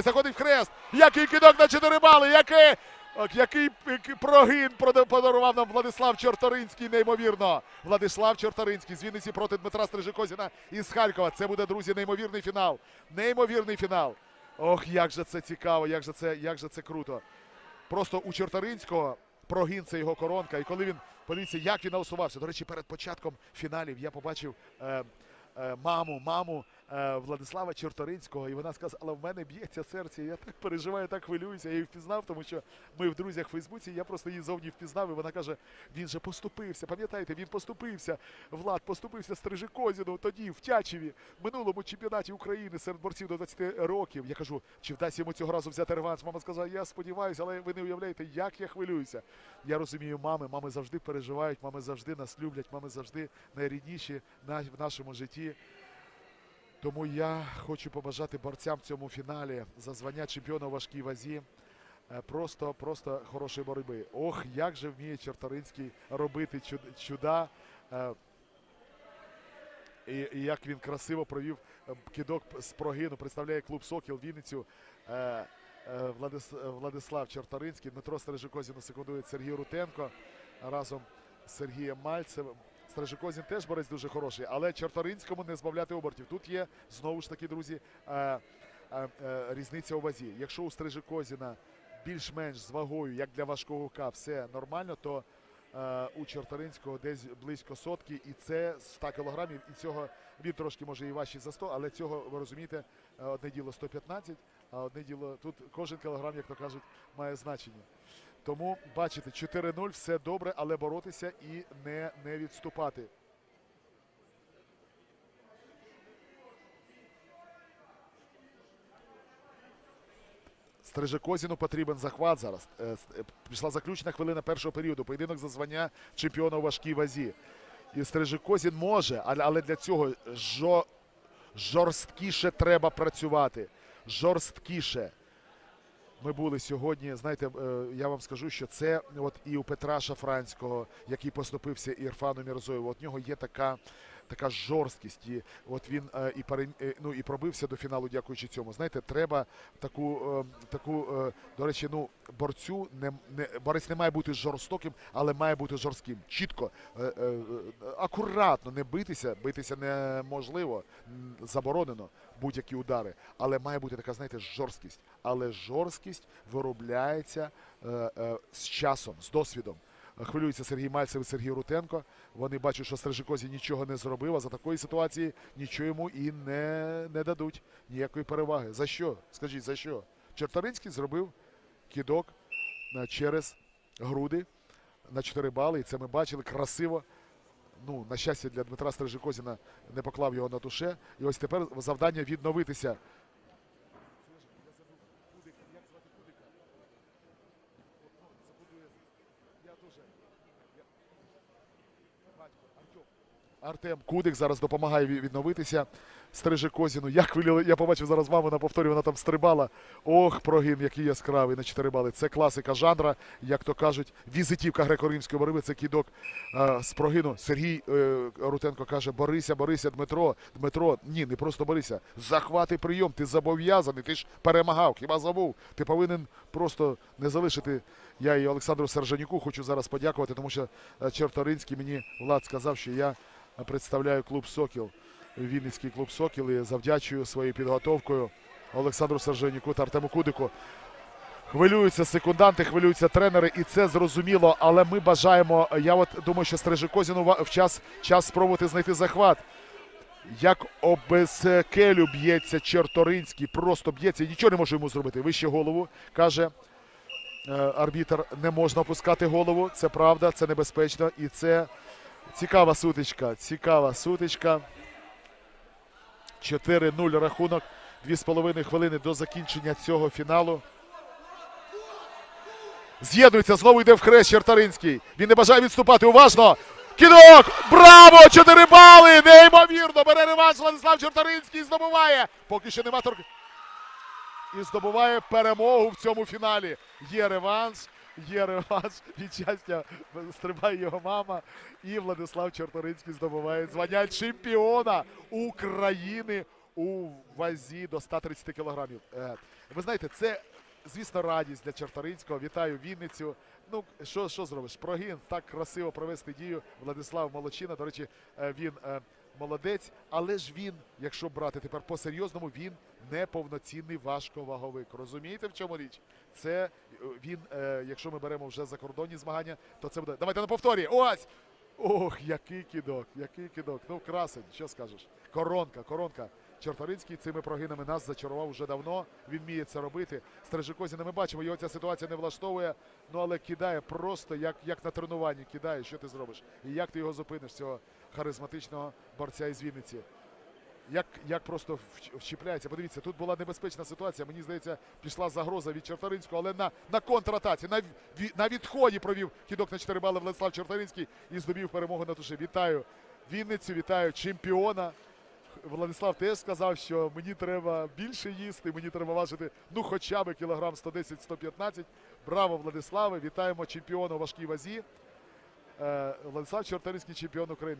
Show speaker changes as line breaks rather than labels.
Ось заходить в хрест. Який кидок на 4 бали. Який, який, прогин подарував нам Владислав Чорторинський, неймовірно. Владислав Чорторинський з Вінниці проти Дмитра Стрижикозіна із Харкова. Це буде, друзі, неймовірний фінал. Неймовірний фінал. Ох, як же це цікаво, як же це, як же це круто. Просто у Чорторинського прогін це його коронка. І коли він подивіться, як він налаштувався. До речі, перед початком фіналів я побачив е, е, маму, маму Владислава Чорторинського, і вона сказала: в мене б'ється серце. Я так переживаю, так хвилююся. Я її впізнав, тому що ми в друзях в Фейсбуці. Я просто її зовні впізнав. І вона каже: він же поступився. Пам'ятаєте, він поступився. Влад поступився Стрижикозіну тоді в Тячеві, минулому чемпіонаті України серед борців до 20 років. Я кажу, чи вдасться йому цього разу взяти реванш? Мама сказала, я сподіваюся, але ви не уявляєте, як я хвилююся. Я розумію, мами, мами завжди переживають, мами завжди нас люблять, мами завжди найрідніші на- в нашому житті. Тому я хочу побажати борцям в цьому фіналі за звання чемпіона у важкій вазі. е, Просто, просто хорошої боротьби. Ох, як же вміє Чорторинський робити чуда. е, І, і як він красиво провів е, кидок з прогину. Представляє клуб Сокіл Вінницю. Владис, Владислав Чорторинський, Дмитро Стережикозін секундує Сергій Рутенко разом з Сергієм Мальцевим. Стережикозін теж борець дуже хороший, але Чорторинському не збавляти обертів. Тут є знову ж таки, друзі, е, е, е, різниця у вазі. Якщо у Стережикозіна більш-менш з вагою, як для важкого ка, все нормально, то у Чорторинського десь близько сотки, і це 100 кілограмів. І цього він трошки може і важчий за 100, але цього ви розумієте, одне діло 115, а одне діло тут кожен кілограм, як то кажуть, має значення. Тому бачите, 4-0, все добре, але боротися і не, не відступати. Стрижекозіну потрібен захват зараз. Е, е, Пішла заключна хвилина першого періоду. Поєдинок за звання чемпіона у важкій вазі. І Стрижекозін може, але для цього жорсткіше треба працювати. Жорсткіше. Ми були сьогодні. Знаєте, е, я вам скажу, що це от і у Петра Шафранського, який поступився Ірфану Мірзоєву. От нього є така, така жорсткість. І от він е, і е, ну, і пробився до фіналу, дякуючи цьому. Знаєте, треба таку, е, таку до речі, ну борцю не, не борець не має бути жорстоким, але має бути жорстким. Чітко, акуратно, не битися, битися неможливо, заборонено будь-які удари. Але має бути така, знаєте, жорсткість. Але жорсткість виробляється з часом, з досвідом. Хвилюється Сергій Мальцев і Сергій Рутенко. Вони бачать, що Стрижикозі нічого не зробив, а за такої ситуації нічого йому і не, не дадуть ніякої переваги. За що? Скажіть, за що? Чорторинський зробив кідок через груди на 4 бали. І це ми бачили красиво. Ну, на щастя, для Дмитра Стрижикозіна не поклав його на туше. І ось тепер завдання відновитися. Артем Кудик зараз допомагає ві- відновитися. Стрижикозіну. Як виліли, я побачив зараз маму на повторі, вона там стрибала. Ох, прогін, який яскравий на 4 бали. Це класика жанра, як то кажуть, візитівка греко-римської боротьби. Це кідок е, з прогину. Сергій е, Рутенко каже: Борися, борися, Дмитро. Дмитро, ні, не просто борися. Захвати прийом. Ти зобов'язаний, ти ж перемагав. Хіба забув? Ти повинен просто не залишити. Я і Олександру Сержанюку хочу зараз подякувати, тому що е, Чорторинський мені Влад сказав, що я представляю клуб Сокіл. Вінницький клуб Сокіл і завдячую своєю підготовкою Олександру Сержанюку та Артему Кудику. Хвилюються секунданти, хвилюються тренери, і це зрозуміло. Але ми бажаємо. Я от думаю, що Стрижикозіну в час, час спробувати знайти захват. Як обезкелю б'ється Черторинський, просто б'ється, нічого не може йому зробити. Вище голову каже е, арбітр, не можна опускати голову. Це правда, це небезпечно. І це цікава сутичка. Цікава сутичка. 4-0 рахунок. 2,5 хвилини до закінчення цього фіналу. З'єднується, знову йде в хрест Чертаринський. Він не бажає відступати. Уважно! Кідок! Браво! 4 бали! Неймовірно! Бере реванш Владислав Чертаринський здобуває. Поки що нема торг. І здобуває перемогу в цьому фіналі. Є реванш. Є реванш. Від щастя стрибає його мама. І Владислав Чорторинський здобуває звання чемпіона України у вазі до 130 кілограмів. Е, Ви знаєте, це, звісно, радість для Чорторинського. Вітаю Вінницю. Ну, що, що зробиш? Прогін так красиво провести дію. Владислав Молочина. До речі, е, він е, молодець, але ж він, якщо брати тепер по-серйозному, він не повноцінний важковаговик. Розумієте, в чому річ? Це е, він, е, якщо ми беремо вже закордонні змагання, то це буде. Давайте на повторі. Ось! Ох, який кидок, який кидок. Ну, красень, що скажеш? Коронка, коронка. Чорторинський цими прогинами нас зачарував вже давно. Він вміє це робити. Стрижикозіна ми бачимо, його ця ситуація не влаштовує. Ну але кидає просто як, як на тренуванні. Кидає, що ти зробиш? І як ти його зупиниш, цього харизматичного борця із Вінниці? Як, як просто вч- вчіпляється. Подивіться, тут була небезпечна ситуація. Мені здається, пішла загроза від Чорторинського, але на, на контратаці, на, на відході провів кидок на 4 бали Владислав Чорторинський і здобів перемогу на туші. Вітаю Вінницю, вітаю чемпіона. Владислав теж сказав, що мені треба більше їсти, мені треба важити ну хоча б кілограм 110-115. Браво, Владиславе! Вітаємо чемпіона у важкій вазі. Е, Владислав Чорторинський чемпіон України.